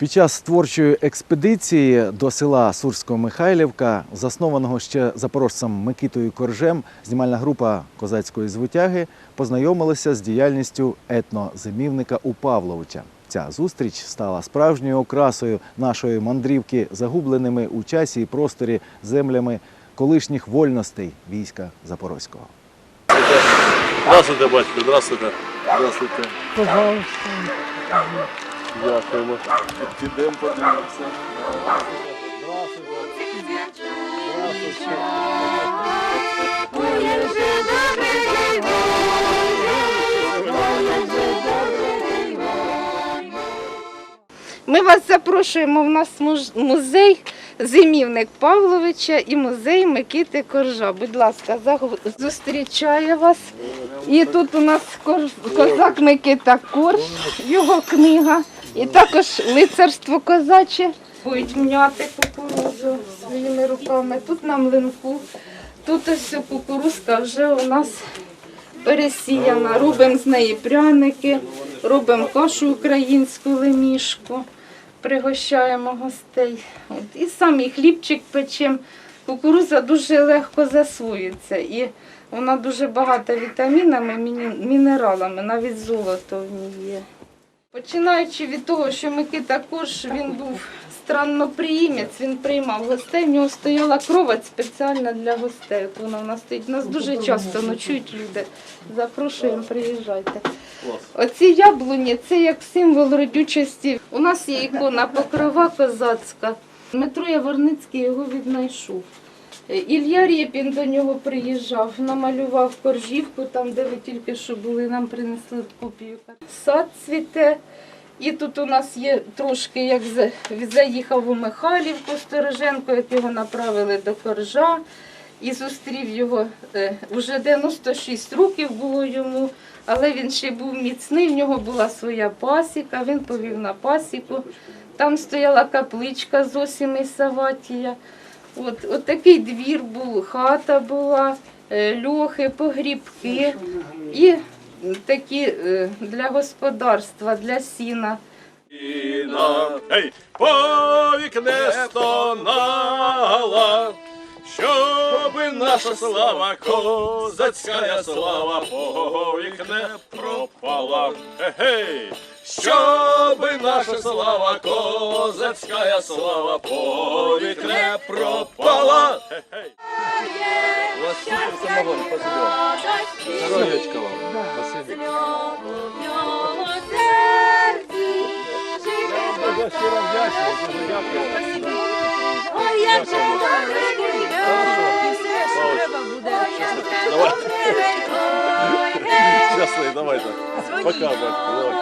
Під час творчої експедиції до села Сурсько-Михайлівка, заснованого ще запорожцем Микитою Коржем, знімальна група козацької звитяги познайомилася з діяльністю етнозимівника у Павловича. Ця зустріч стала справжньою окрасою нашої мандрівки, загубленими у часі і просторі землями колишніх вольностей війська Запорозького. Здравствуйте, батько, здравствуйте. Здравствуйте. Пожалуйста. Дякуємо. Підемо подивимося. Ми вас запрошуємо. У нас музей зимівник Павловича і музей Микити Коржа. Будь ласка, зустрічає вас. І тут у нас козак Микита Корж, його книга, і також лицарство козаче. Будуть м'яти кукурудзу своїми руками. Тут на млинку, тут ось кукурузка вже у нас пересіяна. Робимо з неї пряники, робимо кашу українську лемішку, пригощаємо гостей. От. І самі хлібчик печемо. Кукуруза дуже легко засвоюється і вона дуже багата вітамінами, мінералами, навіть золото в ній є. Починаючи від того, що Микита Корж, він був странноприємець, він приймав гостей, в нього стояла кровать спеціальна для гостей. От вона в нас стоїть. Нас дуже часто ночують люди. Запрошуємо, приїжджайте. Оці яблуні це як символ родючості. У нас є ікона покрова козацька. Дмитро Яворницький його віднайшов. Е, Ілля Рєпін до нього приїжджав, намалював коржівку, там, де ви тільки що були, нам принесли копію. Сад цвіте. І тут у нас є трошки, як заїхав у Михайлівку Стороженко, як його направили до коржа. І зустрів його е, вже 96 років було йому, але він ще був міцний. В нього була своя пасіка, він повів на пасіку. Там стояла капличка зовсім із Саватія. От, от такий двір був, хата була, е, льохи, погрібки і такі е, для господарства, для сіна. Ей, повік не стонала, щоби наша слава, козацька слава, повік не пропала. Гей, щоби наша слава, козацька слава, повік не пропала. Гей. У вас супер самогон, спасибо. Здоров'ячка вам. Спасибо. Щиро вдячний, дуже дякую. Ой, як же треба буде. Давай. Давайте. Пока, батько, давай.